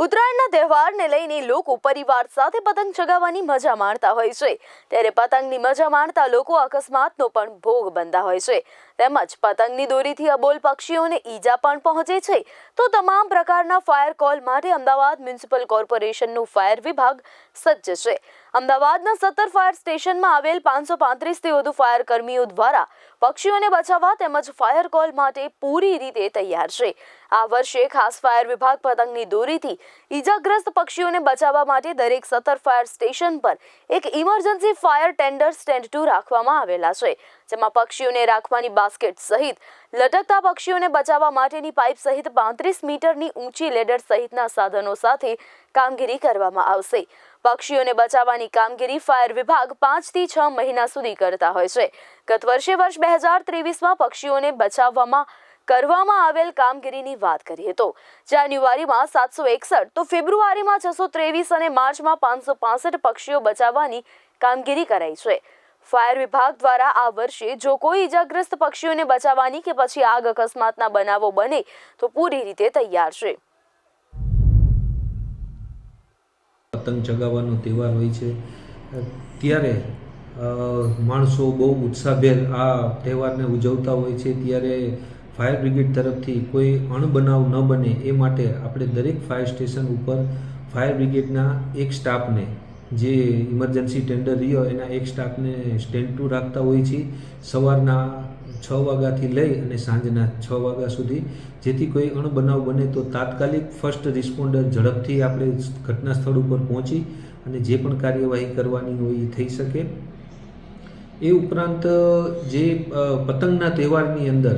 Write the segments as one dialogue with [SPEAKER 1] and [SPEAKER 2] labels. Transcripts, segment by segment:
[SPEAKER 1] ઉત્તરાયણના તહેવારને લઈને લોકો પરિવાર સાથે પતંગ ચગાવવાની મજા માણતા હોય છે. ત્યારે પતંગની મજા માણતા લોકો અકસ્માતનો પણ ભોગ બનતા હોય છે. તેમજ પતંગની દોરીથી અબોલ પક્ષીઓને ઈજા પણ પહોંચે છે. તો તમામ પ્રકારના ફાયર કોલ માટે અમદાવાદ મ્યુનિસિપલ કોર્પોરેશનનું ફાયર વિભાગ સજ્જ છે. અમદાવાદના સત્તર ફાયર સ્ટેશનમાં આવેલ પાંચસો પાંત્રીસથી વધુ ફાયર કર્મીઓ દ્વારા પક્ષીઓને બચાવવા તેમજ ફાયર કોલ માટે પૂરી રીતે તૈયાર છે. આ વર્ષે ખાસ ફાયર વિભાગ પતંગની દોરીથી ઈજાગ્રસ્ત પક્ષીઓને બચાવવા માટે દરેક સત્તર ફાયર સ્ટેશન પર એક emergency fire tender stand to રાખવામાં આવેલા છે, જેમાં પક્ષીઓને રાખવાની બાસ્કેટ સહિત લટકતા પક્ષીઓને બચાવવા માટેની પાઇપ સહિત પાંત્રીસ મીટરની ઊંચી લેડર સહિતના સાધનો સાથે કામગીરી કરવામાં આવશે. પક્ષીઓને બચાવવાની કામગીરી ફાયર વિભાગ પાંચથી છ મહિના સુધી કરતા હોય છે. ગત વર્ષે વર્ષ બે હજાર ત્રેવીસમાં પક્ષીઓને બચાવવામાં, કરવામાં આવેલ કામગીરીની વાત કરીએ તો જાન્યુઆરીમાં સાતસો એકસઠ તો ફેબ્રુઆરીમાં છસો ત્રેવીસ અને માર્ચમાં પાંચસો પાસઠ પક્ષીઓ બચાવવાની કામગીરી કરાઈ છે. ફાયર વિભાગ દ્વારા આ વર્ષે જો કોઈ ઇજાગ્રસ્ત પક્ષીઓને બચાવવાની કે પછી આગ અકસ્માતના બનાવો બને તો પૂરી રીતે તૈયાર છે.
[SPEAKER 2] પતંગ ચગાવવાનો તહેવાર હોય છે. ત્યારે માણસો બહુ ઉત્સાહભેર આ તહેવારને ઉજવતા હોય છે. ત્યારે ફાયર બ્રિગેડ તરફથી કોઈ અણબનાવ ન બને એ માટે આપણે દરેક ફાયર સ્ટેશન ઉપર ફાયર બ્રિગેડના એક સ્ટાફને, જે ઇમરજન્સી ટેન્ડર રહ્યો એના એક સ્ટાફને સ્ટેન્ડ ટુ રાખતા હોય છે. સવારના છ વાગ્યાથી લઈ અને સાંજના છ વાગ્યા સુધી જેથી કોઈ અણબનાવ બને તો તાત્કાલિક ફર્સ્ટ રિસ્પોન્ડર ઝડપથી આપણે ઘટના સ્થળ ઉપર પહોંચી અને જે પણ કાર્યવાહી કરવાની હોય એ થઈ શકે. એ ઉપરાંત, જે પતંગના તહેવારની અંદર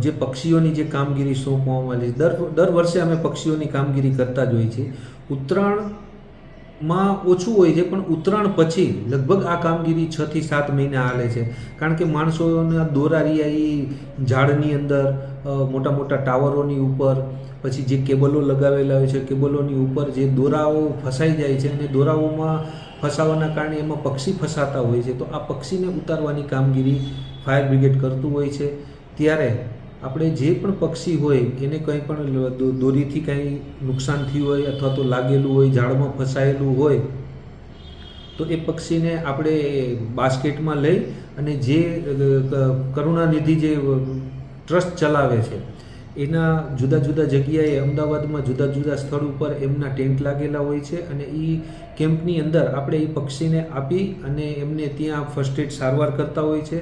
[SPEAKER 2] જે પક્ષીઓની જે કામગીરી સોંપવામાં આવી દર દર વર્ષે અમે પક્ષીઓની કામગીરી કરતા જ હોઈએ છીએ ઉત્તરાયણમાં ઓછું હોય છે, પણ ઉત્તરાયણ પછી લગભગ આ કામગીરી છ થી સાત મહિના હાલે છે. કારણ કે માણસોના દોરા રહ્યા એ ઝાડની અંદર મોટા મોટા ટાવરોની ઉપર, પછી જે કેબલો લગાવેલા હોય છે, કેબલોની ઉપર જે દોરાઓ ફસાઈ જાય છે અને દોરાઓમાં ફસાવાના કારણે એમાં પક્ષી ફસાતા હોય છે. તો આ પક્ષીને ઉતારવાની કામગીરી ફાયર બ્રિગેડ કરતું હોય છે. ત્યારે આપણે જે પણ પક્ષી હોય, એને કંઈ પણ દોરીથી કાંઈ નુકસાન થયું હોય અથવા તો લાગેલું હોય, ઝાડમાં ફસાયેલું હોય, તો એ પક્ષીને આપણે બાસ્કેટમાં લઈ અને જે કરુણાનિધિ જે ટ્રસ્ટ ચલાવે છે, એના જુદા જુદા જગ્યાએ, અમદાવાદમાં જુદા જુદા સ્થળ ઉપર એમના ટેન્ટ લાગેલા હોય છે અને એ કેમ્પની અંદર આપણે એ પક્ષીને આપી અને એમને ત્યાં ફર્સ્ટ એડ સારવાર કરતા હોય છે.